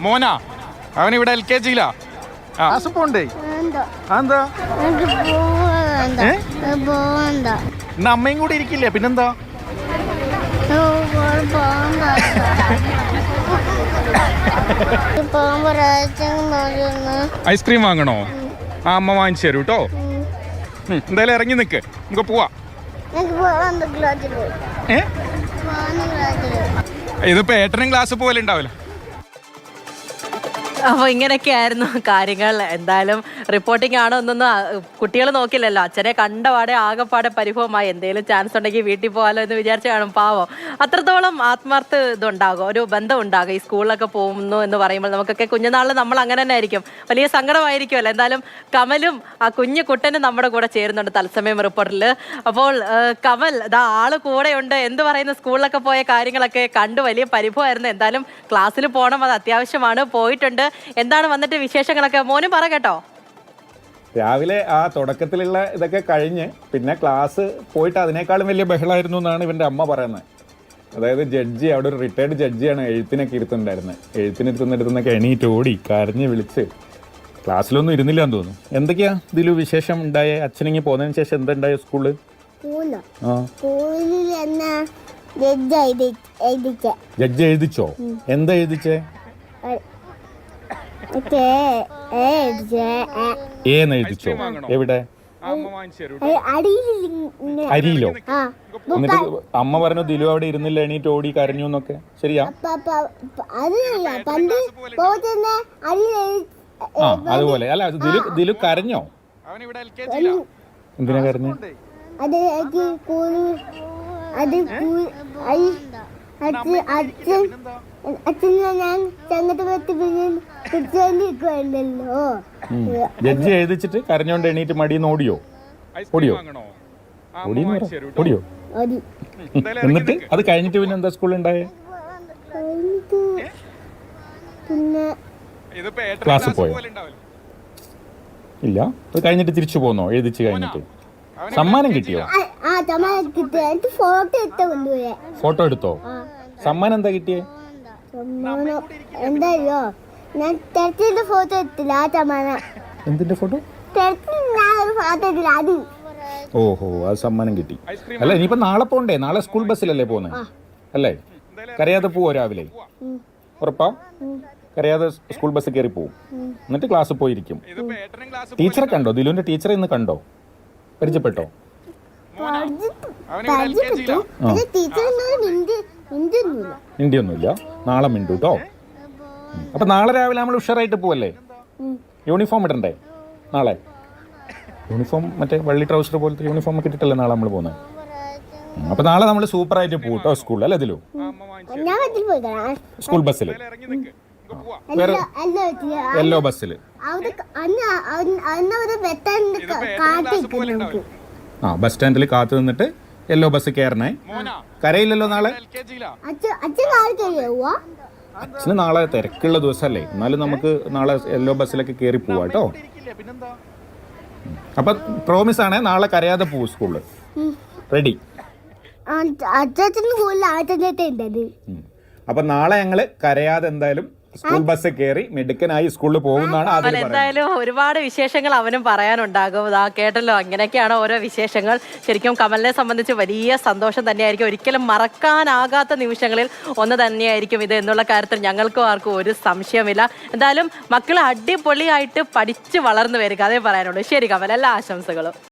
മോനാ അവൻ ഇവിടെ L K ജിയിലാ ആ. പോണ്ടേ എന്താ? ഇന്ന് അമ്മയും കൂടി ഇരിക്കില്ലേ? പിന്നെന്താ? ഐസ്ക്രീം വാങ്ങണോ? ആ അമ്മ വാങ്ങിച്ചു തരൂ കേട്ടോ എന്തായാലും ഇറങ്ങി നിക്ക്. നമുക്ക് പോവാ. ഇതിപ്പോ ഏട്ടനും ക്ലാസ് പോലെ ഉണ്ടാവില്ല. അപ്പോൾ ഇങ്ങനെയൊക്കെയായിരുന്നു കാര്യങ്ങൾ. എന്തായാലും റിപ്പോർട്ടിംഗ് ആണോ എന്നൊന്നും കുട്ടികൾ നോക്കില്ലല്ലോ അച്ഛനെ കണ്ടപാടെ ആകെപ്പാടെ പരിഭവമായി. എന്തെങ്കിലും ചാൻസ് ഉണ്ടെങ്കിൽ വീട്ടിൽ പോകാലോ എന്ന് വിചാരിച്ച് കാണും. പാവം. അത്രത്തോളം ആത്മാർത്ഥ ഇതുണ്ടാകും. ഒരു ബന്ധം ഉണ്ടാകും. ഈ സ്കൂളിലൊക്കെ പോകുന്നു എന്ന് പറയുമ്പോൾ നമുക്കൊക്കെ കുഞ്ഞുനാളിൽ നമ്മൾ അങ്ങനെ തന്നെ ആയിരിക്കും. വലിയ സങ്കടമായിരിക്കുമല്ലോ. എന്തായാലും കമലും ആ കുഞ്ഞു കുട്ടനും നമ്മുടെ കൂടെ ചേരുന്നുണ്ട് തത്സമയം റിപ്പോർട്ടിൽ അപ്പോൾ കമൽ ഇതാ ആൾ കൂടെയുണ്ട്. എന്ത് പറയുന്ന? സ്കൂളിലൊക്കെ പോയ കാര്യങ്ങളൊക്കെ കണ്ടു. വലിയ പരിഭവമായിരുന്നു. എന്തായാലും ക്ലാസ്സിൽ പോകണം. അത് അത്യാവശ്യമാണ്. പോയിട്ടുണ്ട്. എന്താണ് വന്നിട്ട് വിശേഷങ്ങളൊക്കെ? മോനും പറ കേട്ടോ. രാവിലെ ആ തുടക്കത്തിലുള്ള ഇതൊക്കെ കഴിഞ്ഞ് പിന്നെ ക്ലാസ് പോയിട്ട് അതിനേക്കാളും വലിയ ബഹളമായിരുന്നു എന്നാണ് ഇവന്റെ അമ്മ പറയുന്നത്. അതായത് ജഡ്ജി അവിടെ ഒരു റിട്ടയർഡ് ജഡ്ജിയാണ് എഴുത്തിനൊക്കെ ഇരുത്തുണ്ടായിരുന്നത് എഴുത്തിനിരുത്തുന്നിടത്തുനിന്നൊക്കെ എണീറ്റ് ഓടി കരഞ്ഞ് വിളിച്ച് ക്ലാസ്സിലൊന്നും ഇരുന്നില്ല എന്ന് തോന്നുന്നു. എന്തൊക്കെയാ ഇതിലു വിശേഷം ഉണ്ടായ? അച്ഛനിങ്ങി പോകുന്നതിന് ശേഷം എന്തുണ്ടായ സ്കൂളിൽ പോവില്ല സ്കൂളിൽ എന്നാ ജഡ്ജ് എഴുതിച്ചോ. എന്താ എഴുതിച്ചേ? ഏന്ന് എഴുതിച്ചോ എവിടെ? അരിയിലോ? എന്നിട്ട് അമ്മ പറഞ്ഞു ദിലു അവിടെ ഇരുന്നില്ല എണീറ്റ് ഓടി കരഞ്ഞു എന്നൊക്കെ. ശരിയാ? ആ അതുപോലെ അല്ല ദിലു ദിലു കരഞ്ഞോ? എന്തിനാ കരഞ്ഞു? അത് അച്ഛൻ അച്ഛൻ ഞാൻ ജഡ്ജി എഴുതിച്ചിട്ട് കരഞ്ഞോണ്ട് എണീറ്റ് മടിയെന്ന് ഓടിയോ? ഓടിയോ? ഓടിയോ? എന്നിട്ട് അത് കഴിഞ്ഞിട്ട് പിന്നെ എന്താ സ്കൂളിൽ ഉണ്ടായേ? പിന്നെ ഇതിപ്പോ ഏട്ടനും ക്ലാസ് ക്ലാസ് പോയോ? ഇല്ല. അത് കഴിഞ്ഞിട്ട് തിരിച്ചു പോന്നോ? എഴുതിച്ച് കഴിഞ്ഞിട്ട്. സമ്മാനം കിട്ടിയോ? ഫോട്ടോ എടുത്തോ സമ്മാനം എന്താ കിട്ടിയേ? എന്തായോ? ഞാൻ തെരച്ചിന്റെ ഫോട്ടോ എടുത്തില്ല ആ ചമ്മാന. എന്തിന്റെ ഫോട്ടോ? ഞാൻ ഒരു ഫോട്ടോ എടുത്തില്ല അത്. ഓഹോ അത് സമ്മാനം കിട്ടി. അല്ല ഇനിയിപ്പോ നാളെ പോണ്ടേ? നാളെ സ്കൂൾ ബസ്സിലല്ലേ പോകുന്നത് അല്ലേ കരയാതെ പോവോ രാവിലെ? ഉറപ്പാ? കരയാതെ സ്കൂൾ ബസ് കയറി പോവും. എന്നിട്ട് ക്ലാസ് പോയിരിക്കും. ടീച്ചറെ കണ്ടോ? ദിലുവിന്റെ ടീച്ചറെ ഇന്ന് കണ്ടോ? പരിചയപ്പെട്ടോ? അവൻ ഇവിടെ എൽ കെ ജിയിലാ അത് ടീച്ചറിനോട് മിണ്ടി മിണ്ടൊന്നുമില്ല നാളെ മിണ്ടു കേട്ടോ അപ്പൊ നാളെ രാവിലെ നമ്മൾ ഉഷാറായിട്ട് പോവല്ലേ? യൂണിഫോം ഇടണ്ടേ? നാളെ? യൂണിഫോം മറ്റേ വള്ളി ട്രൗസർ പോലത്തെ യൂണിഫോം ഒക്കെ ഇട്ടിട്ടല്ലേ നാളെ നമ്മൾ പോകുന്നത് അപ്പൊ നാളെ നമ്മൾ സൂപ്പറായിട്ട് പോകും കേട്ടോ സ്കൂളിൽ അല്ലേ ഇതിലു സ്കൂൾ ബസ്സിൽ യെല്ലോ ബസ്സിൽ ആ ബസ് സ്റ്റാൻഡിൽ കാത്തു നിന്നിട്ട് യെല്ലോ ബസ് കയറണേ. കരയില്ലല്ലോ നാളെ? അച്ഛന് നാളെ തിരക്കുള്ള ദിവസമല്ലേ എന്നാലും നമുക്ക് നാളെ യെല്ലോ ബസ്സിലൊക്കെ കയറി പോവാ കേട്ടോ. അപ്പൊ പ്രോമിസ് ആണേ നാളെ കരയാതെ പോവും സ്കൂളിൽ റെഡി. അപ്പൊ നാളെ ഞങ്ങൾ കരയാതെ എന്തായാലും സ്കൂൾ ബസ് കയറി മിടുക്കനായി സ്കൂളിൽ പോകുന്നതാണ് അവൻ എന്തായാലും ഒരുപാട് വിശേഷങ്ങൾ അവനും പറയാനുണ്ടാകും. ആ കേട്ടല്ലോ അങ്ങനെയൊക്കെയാണ് ഓരോ വിശേഷങ്ങൾ. ശരിക്കും കമലിനെ സംബന്ധിച്ച് വലിയ സന്തോഷം തന്നെയായിരിക്കും. ഒരിക്കലും മറക്കാനാകാത്ത നിമിഷങ്ങളിൽ ഒന്ന് തന്നെയായിരിക്കും ഇത് എന്നുള്ള കാര്യത്തിൽ ഞങ്ങൾക്കും ആർക്കും ഒരു സംശയമില്ല എന്തായാലും മക്കൾ അടിപൊളിയായിട്ട് പഠിച്ച് വളർന്നു വരിക അതേ പറയാനുള്ളൂ. ശരി കമൽ എല്ലാ ആശംസകളും.